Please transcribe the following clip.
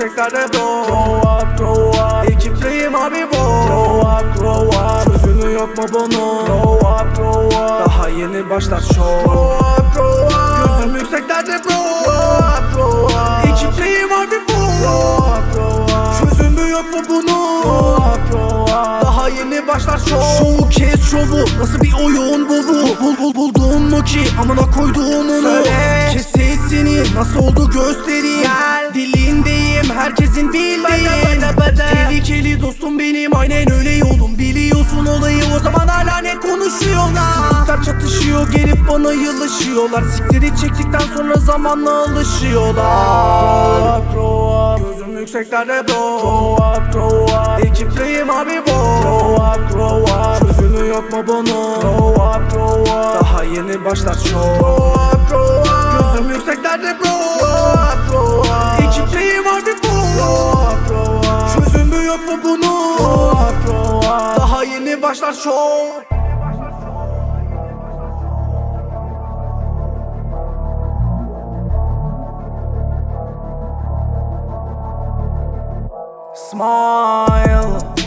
yükseklerde bro Grow up grow up. Ekipliyim abi bu Grow up grow up. Çözümü yok mu bunun Grow up grow up. Daha yeni başlar show. Grow up grow up. Gözüm yükseklerde bro. Grow up grow up. Ekipliyim abi bu Grow up grow up. Çözümü yok mu bunun Grow up grow up. Daha yeni başlar show. Şovu kes şovu Nasıl bir oyun bu? Bu Bul bul buldun mu ki? Amına koyduğum onu Söyle. Kes sesini. Nasıl oldu göstereyim bana yılışıyorlar. Sikleri çektikten sonra zamanla alışıyorlar. Grow up Gözüm yükseklerde bro Grow up grow up Ekipliyim abi bu Grow up grow up Çözümü yok mu bunun? Grow up grow up Daha yeni başlar show Grow up grow up Gözüm yükseklerde bro Grow up grow up Ekipliyim abi bu Grow up grow up Çözümü yok mu bunun? Grow up grow up Daha yeni başlar show Smile